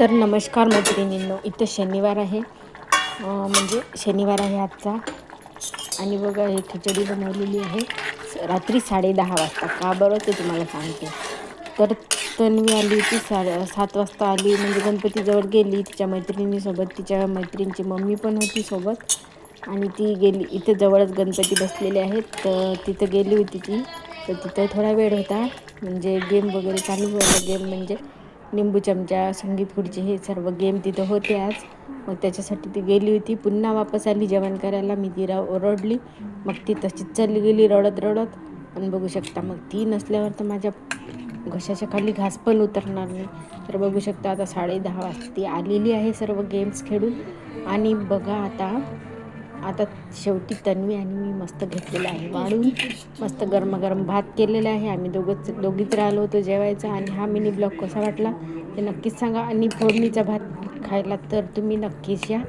तर नमस्कार मैत्रिणींनो इथं शनिवार आहे. म्हणजे शनिवार आहे आजचा. आणि बघा हे खिचडी बनवलेली आहे. स- रात्री साडेदहा वाजता. का बरं ते तुम्हाला सांगते. तर तन्वी आली ती सा सात वाजता आली. म्हणजे गणपतीजवळ गेली. तिच्या मैत्रिणीसोबत तिच्या मैत्रिणीची मम्मी पण होती सोबत. आणि ती गेली इथे जवळच गणपती बसलेले आहेत. तर तिथं गेली होती ती. तर तिथं थोडा वेळ होता. म्हणजे गेम वगैरे चालू होता गेम म्हणजे लिंबू चमचा संगीत खुर्ची हे सर्व गेम तिथं होते आज. मग त्याच्यासाठी ती गेली होती. पुन्हा वापस आली जेवण करायला. मी तिला ओरडली मग ती तशीच चालली गेली रडत रडत. पण बघू शकता मग ती नसल्यावर तर माझ्या घशाच्या खाली घास पण उतरणार नाही. तर बघू शकता आता साडे दहा वाजता ती आलेली आहे सर्व गेम्स खेळून. आणि बघा आता आता शेवटी तन्वी आणि मी मस्त घेतलेलं आहे. वाढून मस्त गरमागरम भात केलेला आहे. आम्ही दोघंच दोघीच राहिलो होतो जेवायचा आणि हा मिनी ब्लॉग कसा वाटला ते नक्कीच सांगा. आणि फोडणीचा भात खायला तर तुम्ही नक्कीच या.